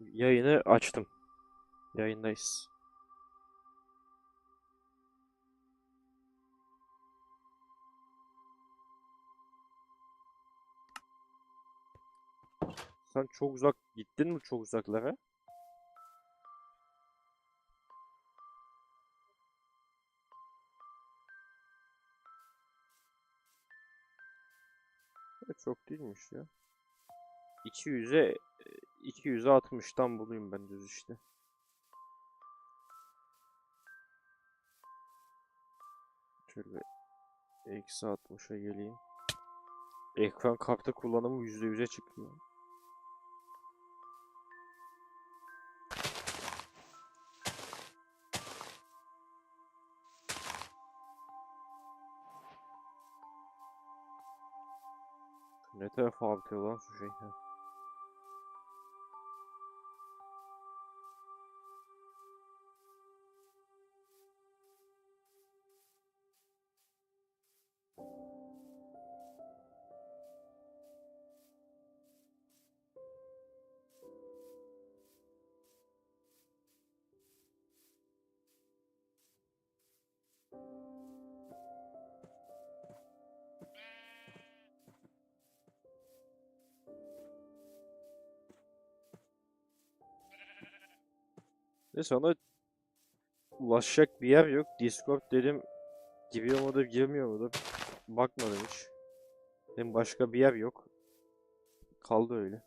Yayını açtım. Yayındayız. Sen çok uzak gittin mi çok uzaklara? E, Çok değilmiş ya. 200'e 200'e 60'tan bulayım ben düz işte. Şöyle eksi 60'a geleyim. Ekran kartı kullanımı %100'e çıkıyor. Ne tarafa atıyor lan şu şey? Ve sana ulaşacak bir yer yok. Discord dedim giriyor mudur girmiyor mudur bakmadım hiç. Dedim başka bir yer yok. Kaldı öyle.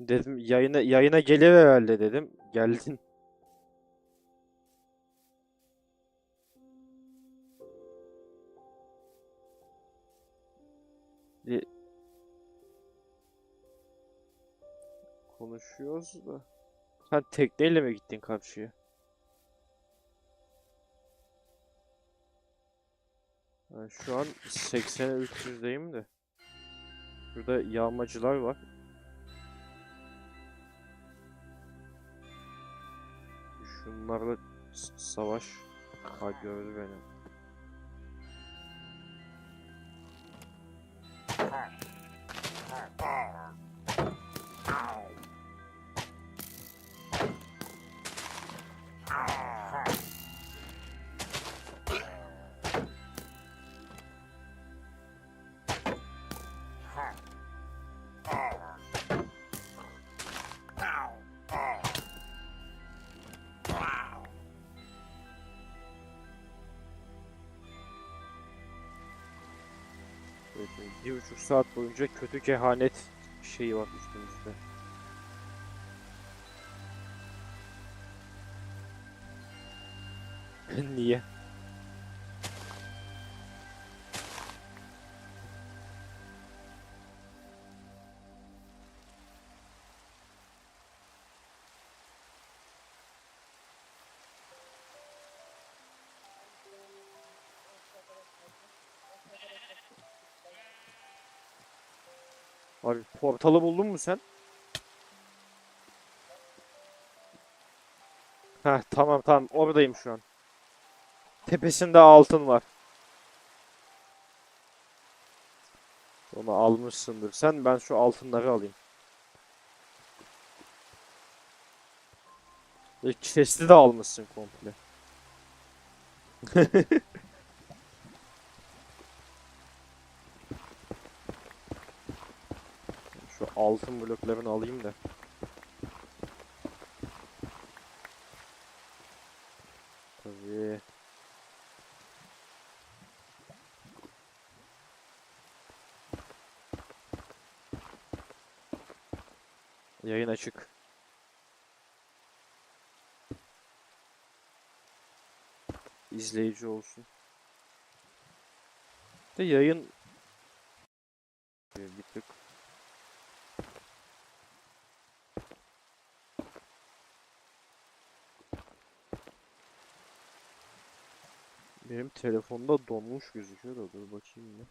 Dedim yayına yayına gelir herhalde dedim. Geldin. Konuşuyoruz da. Sen tekneyle mi gittin karşıya? Ben şu an 80'e 300'deyim de. Şurada yağmacılar var. Şunlarla savaş. Ha gördü beni. Evet, bir buçuk saat boyunca kötü kehanet şeyi var üstümüzde. Abi portalı buldun mu sen? Heh tamam tamam oradayım şu an. Tepesinde altın var. Onu almışsındır sen. Ben şu altınları alayım. E, Chest'i de almışsın komple. Şu altın bloklarını alayım da. Tabii. Yayın açık. İzleyici olsun. De yayın bir tık Benim telefonda donmuş gözüküyor da dur bakayım bir.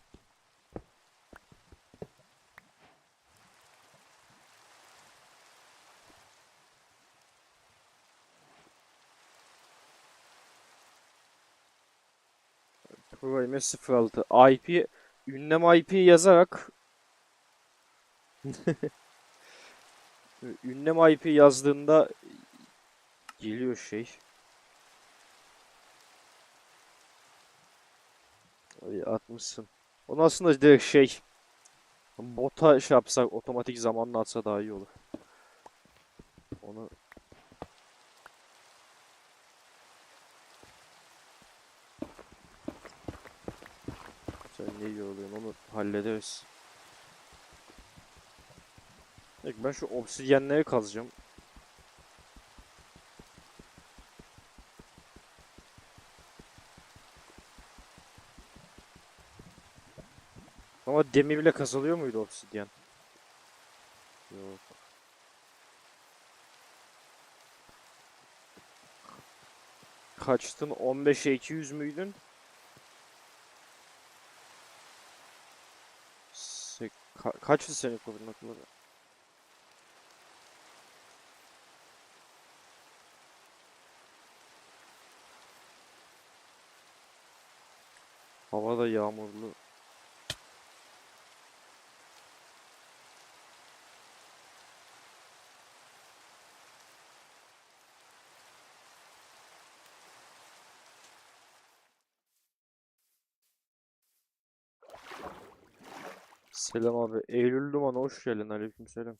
Program 06 IP ünlem IP yazarak Ünlem IP yazdığında geliyor şey. Ay atmışsın. Onu aslında direkt şey bota şey yapsak otomatik zamanla atsa daha iyi olur. Onu Sen ne iyi oluyorsun onu hallederiz. Peki ben şu obsidyenleri kazacağım. Ama demirle kazılıyor muydu obsidyen? Yok. Kaçtın? 15'e 200 müydün? Sek ka kaçtı senin koordinatları? Hava da yağmurlu. Selam abi. Eylül Duman hoş geldin. Aleykümselam.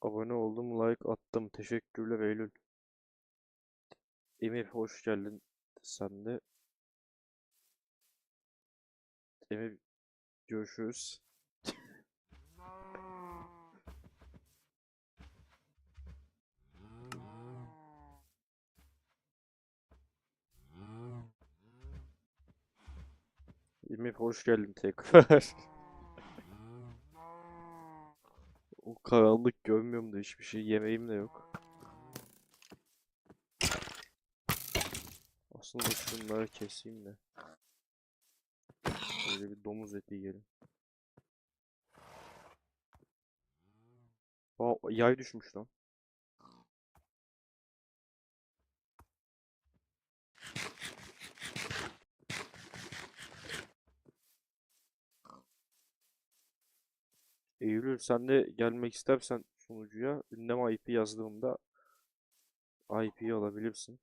Abone oldum, like attım. Teşekkürler Eylül. Emir hoş geldin. Sen de. Emir görüşürüz. Emir hoş geldin tekrar. O karanlık görmüyorum da hiçbir şey yemeğim de yok. Aslında şunları keseyim de. Böyle bir domuz eti yiyelim. Aa yay düşmüş lan. Eylül sen de gelmek istersen sunucuya ünlem IP yazdığımda IP'yi alabilirsin.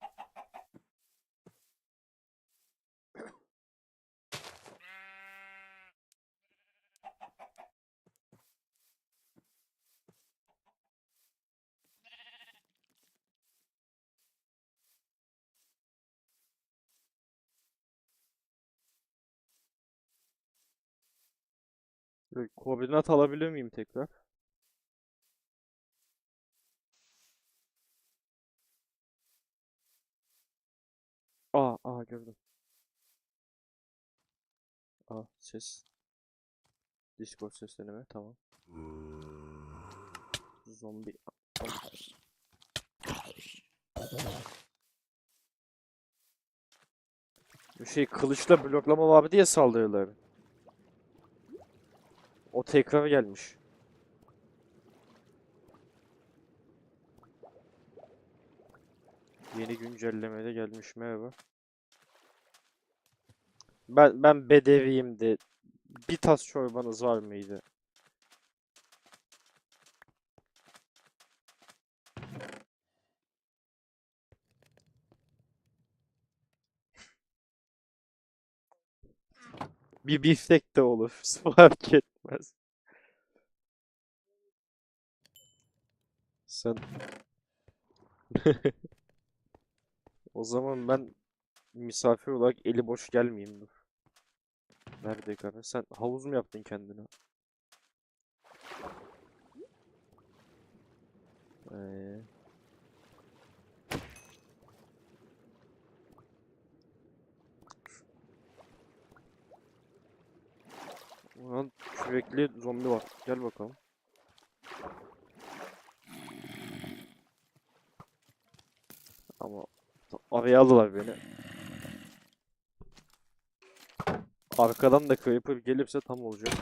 Koordinat alabilir miyim tekrar? Aa, aa gördüm. Aa ses. Discord sesleneme tamam. Zombi. Bir şey kılıçla bloklama var diye saldırıyorlar. O tekrar gelmiş. Yeni güncellemede gelmiş merhaba. Ben ben bedeviyim de bir tas çorbanız var mıydı? Bir biftek de olur. Fark etmez. Sen O zaman ben misafir olarak eli boş gelmeyeyim dur. Nerede kadar? Sen havuz mu yaptın kendine? Ee, Ulan sürekli zombi var. Gel bakalım. Ama araya aldılar beni. Arkadan da creeper gelirse tam olacak.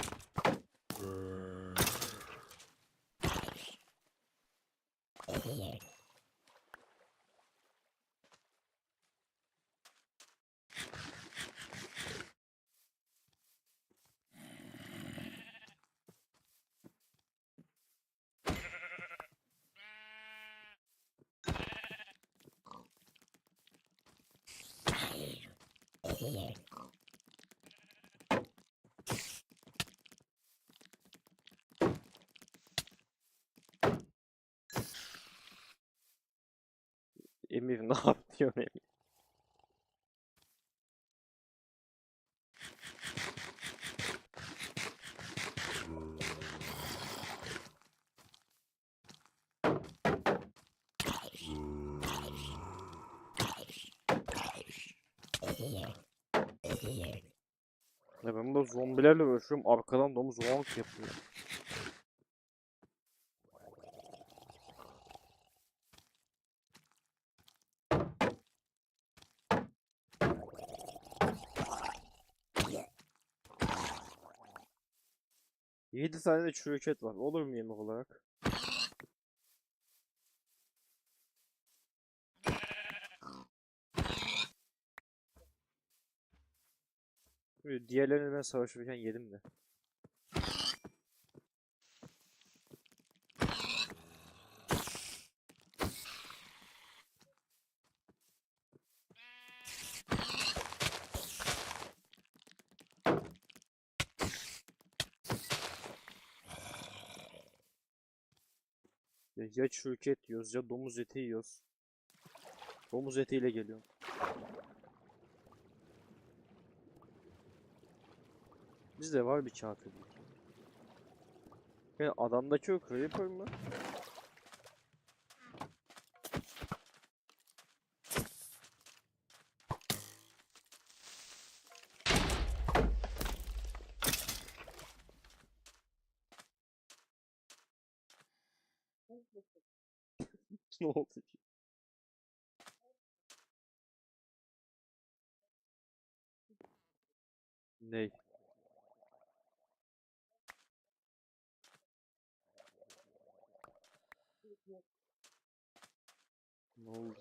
Emir ne yapıyorsun Emir? Ya ben burada zombilerle uğraşıyorum. Arkadan domuz zonk yapıyor. Yedi tane de çürük et var. Olur mu yemek olarak? Diğerlerini ben savaşırken yedim de. Ya, çürük et yiyoruz ya domuz eti yiyoruz. Domuz etiyle geliyorum. Bizde var bir katillik. Yani adamdaki o creeper mı? ne oldu ki? Ney? Oldu?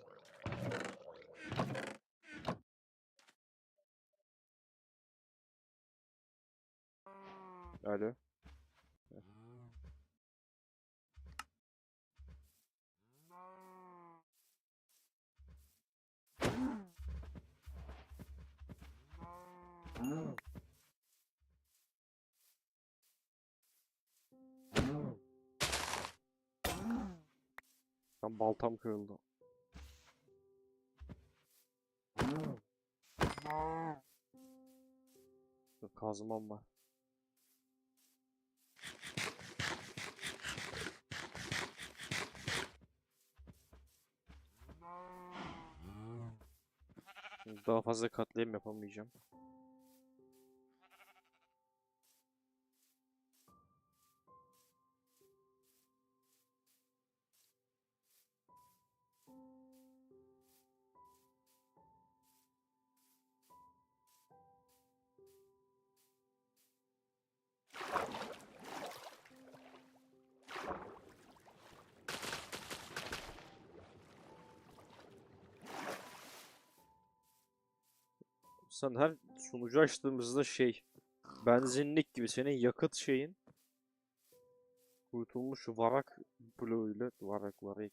Alo. Lan baltam kırıldı. Kazmam var. Daha fazla katliam yapamayacağım. Sen her sunucu açtığımızda şey benzinlik gibi senin yakıt şeyin kurtulmuş varak bloğuyla varak varak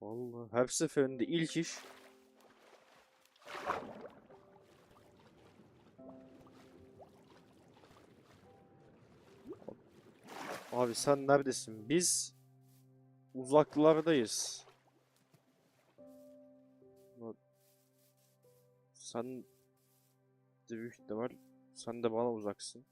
Vallahi her seferinde ilk iş Abi sen neredesin? Biz uzaklardayız. Sen de büyük ihtimal sen de bana uzaksın.